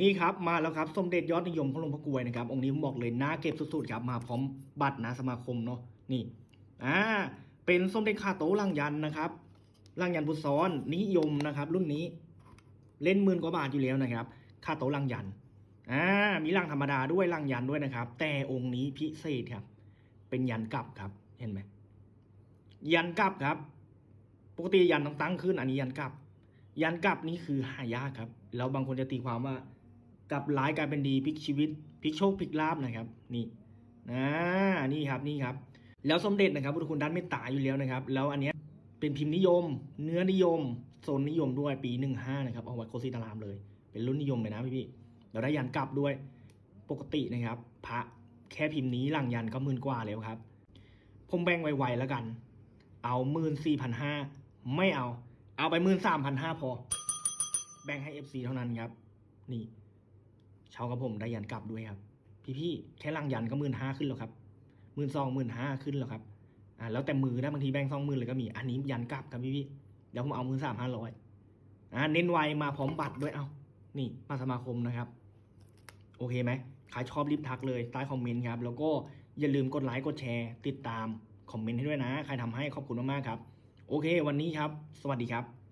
นี่ครับมาแล้วครับสมเด็จยอดนิยมของหลวงพ่อกลวยนะครับองค์นี้ผมบอกเลยน่าเก็บสุดๆครับมาพร้อมบัตรนะสมาคมเนาะนี่อ่าเป็นสมเด็จข้าโตลังยันนะครับลังยันพุซ้อนนิยมนะครับ รุ่นนี้เล่นหมื่นกว่าบาทอยู่แล้วนะครับข้าโตลังยันอ่ามีลังธรรมดาด้วยลังยันด้วยนะครับ แต่องค์นี้พิเศษครับ เป็นยันกลับครับเห็นไหมยันกลับครับ ปกติยันต้องตั้งขึ้นอันนี้ยันกลับ ยันกลับนี่คือหายากครับแล้วบางคนจะตีความว่า กับร้ายกลายเป็นดีพลิกชีวิตพลิกโชคพลิกลาบนะครับนี่นะนี่ครับนี่ครับ แล้วสมเด็จนะครับพุทธคุณด้านเมตตาอยู่แล้วนะครับ แล้วอันเนี้ยเป็นพิมพ์นิยม เนื้อนิยมโซนนิยมด้วยปีหนึ่งห้านะครับเอาไว้โคสิตารามเลย เป็นรุ่นนิยมเลยนะพี่พี่เราได้ยันกลับด้วยปกตินะครับ พระแค่พิมพ์นี้หลังยันก็หมื่นกว่าแล้วครับ ผมแบ่งไวๆแล้วกัน เอาหมื่นสี่พันห้าไม่เอา เอาไปหมื่นสามพันห้าพอ แบ่งให้เอฟซีเท่านั้นครับ นี่ เช่ากับผมได้ยันกลับด้วยครับ พี่ๆแค่ลังยันก็หมื่นห้าขึ้นแล้วครับหมื่นสองหมื่นห้าขึ้นแล้วครับอ่าแล้วแต่มือนะบางทีแบ่งสองหมื่นเลยก็มีอันนี้ยันกลับครับพี่ๆเดี๋ยวผมเอามื่นสามห้าร้อยอ่าเน้นไวมาพร้อมบัตรด้วยเอานี่มาสมาคมนะครับ โอเคไหมใครชอบรีบทักเลยใต้คอมเมนต์ครับ แล้วก็อย่าลืมกดไลค์กดแชร์ ติดตามคอมเมนต์ให้ด้วยนะ ใครทำให้ขอบคุณมากๆครับ โอเค วันนี้ครับ สวัสดีครับ